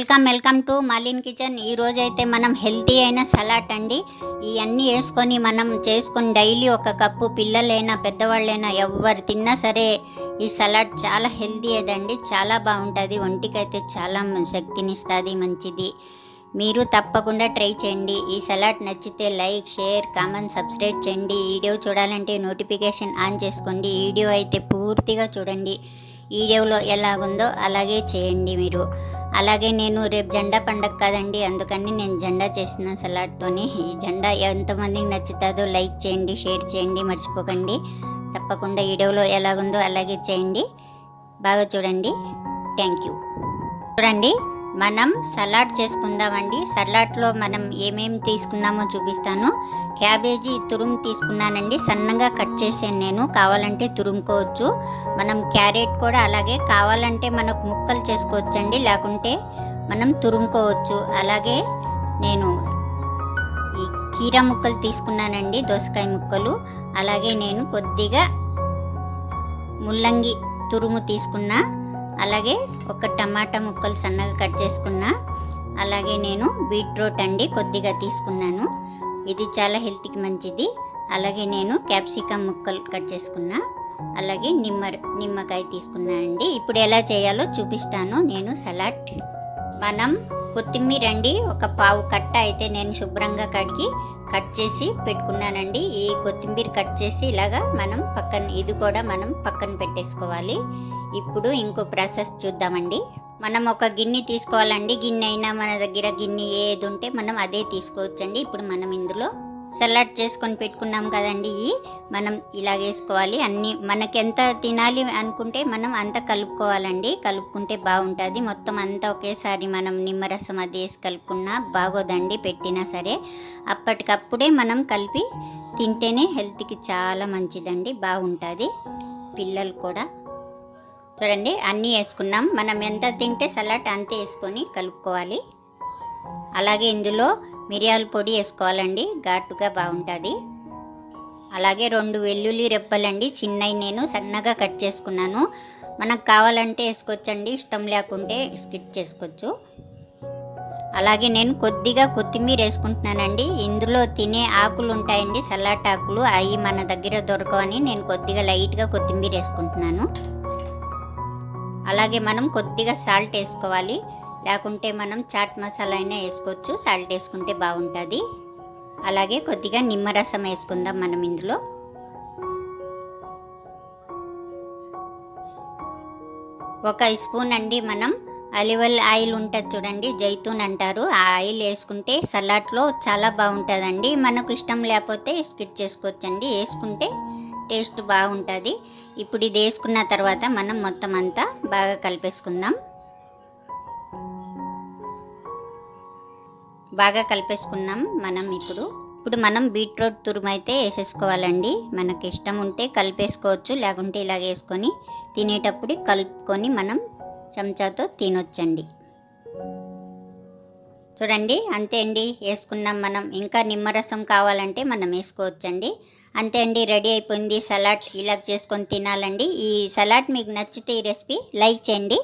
Welcome welcome to Malin kitchen. ఈ రోజు అయితే మనం హెల్తీ అయిన సలాడ్ అండి. ఇవన్నీ వేసుకొని మనం చేసుకొని డైలీ ఒక కప్పు పిల్లలైనా పెద్దవాళ్ళైనా ఎవరు తిన్నా సరే ఈ సలాడ్ చాలా హెల్తీ అదండి చాలా బాగుంటుంది. ఒంటికైతే చాలా శక్తినిస్తుంది మంచిది. మీరు తప్పకుండా ట్రై చేయండి. ఈ సలాడ్ నచ్చితే లైక్ షేర్ కామెంట్ సబ్స్క్రైబ్ చేయండి. వీడియో చూడాలంటే నోటిఫికేషన్ ఆన్ చేసుకోండి. వీడియో అయితే పూర్తిగా చూడండి. వీడియోలో ఎలాగుందో అలాగే చేయండి మీరు. అలాగే నేను రేపు జెండా పండగ కాదండి అందుకని నేను జెండా చేసిన సలాడ్తోని. ఈ జెండా ఎంతమందికి నచ్చుతుందో లైక్ చేయండి షేర్ చేయండి మర్చిపోకండి. తప్పకుండా వీడియోలో ఎలాగుందో అలాగే చేయండి. బాగా చూడండి. Thank you. చూడండి. మనం సలాడ్ చేసుకుందామండి. సలాడ్లో మనం ఏమేమి తీసుకున్నామో చూపిస్తాను. క్యాబేజీ తురుము తీసుకున్నానండి. సన్నగా కట్ చేసాను నేను. కావాలంటే తురుముకోవచ్చు. మనం క్యారెట్ కూడా అలాగే కావాలంటే మనకు ముక్కలు చేసుకోవచ్చండి. లేకుంటే మనం తురుముకోవచ్చు. అలాగే నేను ఈ కీర ముక్కలు తీసుకున్నానండి. దోసకాయ ముక్కలు. అలాగే నేను కొద్దిగా ముల్లంగి తురుము తీసుకున్నా. అలాగే ఒక టమాటా ముక్కలు సన్నగా కట్ చేసుకున్నా అలాగే నేను బీట్రూట్ అండి కొద్దిగా తీసుకున్నాను. ఇది చాలా హెల్త్కి మంచిది. అలాగే నేను క్యాప్సికమ్ ముక్కలు కట్ చేసుకున్నా అలాగే నిమ్మ నిమ్మకాయ తీసుకున్నానండి ఇప్పుడు ఎలా చేయాలో చూపిస్తాను. నేను సలాడ్. మనం కొత్తిమీర అండి ఒక పావు కట్ట అయితే నేను శుభ్రంగా కడిగి కట్ చేసి పెట్టుకున్నానండి. ఈ కొత్తిమీర కట్ చేసి ఇలాగా మనం పక్కన ఇది కూడా మనం పక్కన పెట్టేసుకోవాలి. ఇప్పుడు ఇంకో ప్రాసెస్ చూద్దామండి. మనం ఒక గిన్నె తీసుకోవాలండి. గిన్నె అయినా మన దగ్గర గిన్నె ఏది ఉంటే మనం అదే తీసుకోవచ్చండి. ఇప్పుడు మనం ఇందులో సలాడ్ చేసుకొని పెట్టుకున్నాం కదండి. ఇవి మనం ఇలా వేసుకోవాలి. అన్నీ మనకి ఎంత తినాలి అనుకుంటే మనం అంత కలుపుకోవాలండి. కలుపుకుంటే బాగుంటుంది. మొత్తం అంతా ఒకేసారి మనం నిమ్మరసం అది వేసి కలుపుకున్నా బాగోదండి. పెట్టినా సరే అప్పటికప్పుడే మనం కలిపి తింటేనే హెల్త్కి చాలా మంచిదండి. బాగుంటుంది. పిల్లలు కూడా చూడండి అన్నీ వేసుకున్నాం. మనం ఎంత తింటే సలాడ్ అంతే వేసుకొని కలుపుకోవాలి. అలాగే ఇందులో మిరియాల పొడి వేసుకోవాలండి ఘాటుగా బాగుంటుంది. అలాగే రెండు వెల్లుల్లి రెప్పలండి చిన్నవి నేను సన్నగా కట్ చేసుకున్నాను. మనకు కావాలంటే వేసుకోవచ్చండి ఇష్టం లేకుంటే స్కిప్ చేసుకోవచ్చు. అలాగే నేను కొద్దిగా కొత్తిమీర వేసుకుంటున్నానండి. ఇందులో తినే ఆకులు ఉంటాయండి సలాడ్ ఆకులు అవి మన దగ్గర దొరకవని నేను కొద్దిగా లైట్గా కొత్తిమీర వేసుకుంటున్నాను. అలాగే మనం కొద్దిగా సాల్ట్ వేసుకోవాలి. లేకుంటే మనం చాట్ మసాలా అయినా వేసుకోవచ్చు. సాల్ట్ వేసుకుంటే బాగుంటుంది. అలాగే కొద్దిగా నిమ్మరసం వేసుకుందాం మనం ఇందులో. ఒక స్పూన్ అండి మనం అలివల్ ఆయిల్ ఉంటుంది చూడండి జైతూన్ అంటారు. ఆ ఆయిల్ వేసుకుంటే సలాడ్లో చాలా బాగుంటుందండి. మనకు ఇష్టం లేకపోతే స్కిట్ చేసుకోవచ్చండి. వేసుకుంటే టేస్ట్ బాగుంటుంది. ఇప్పుడు ఇది వేసుకున్న తర్వాత మనం మొత్తం అంతా బాగా కలిపేసుకుందాం. బాగా కలిపేసుకున్నాం మనం ఇప్పుడు. ఇప్పుడు మనం బీట్రూట్ తురుము అయితే వేసేసుకోవాలండి. మనకి ఇష్టం ఉంటే కలిపేసుకోవచ్చు లేకుంటే ఇలా వేసుకొని తినేటప్పుడు కలుపుకొని మనం చెంచాతో తినొచ్చండి. చూడండి అంతే అండి. వేసుకున్నాం మనం. ఇంకా నిమ్మరసం కావాలంటే మనం వేసుకోవచ్చండి. అంతే అండి రెడీ అయిపోయింది. సలాడ్ ఇలా చేసుకొని తినాలండి. ఈ సలాడ్ మీకు నచ్చితే ఈ రెసిపీ లైక్ చేయండి.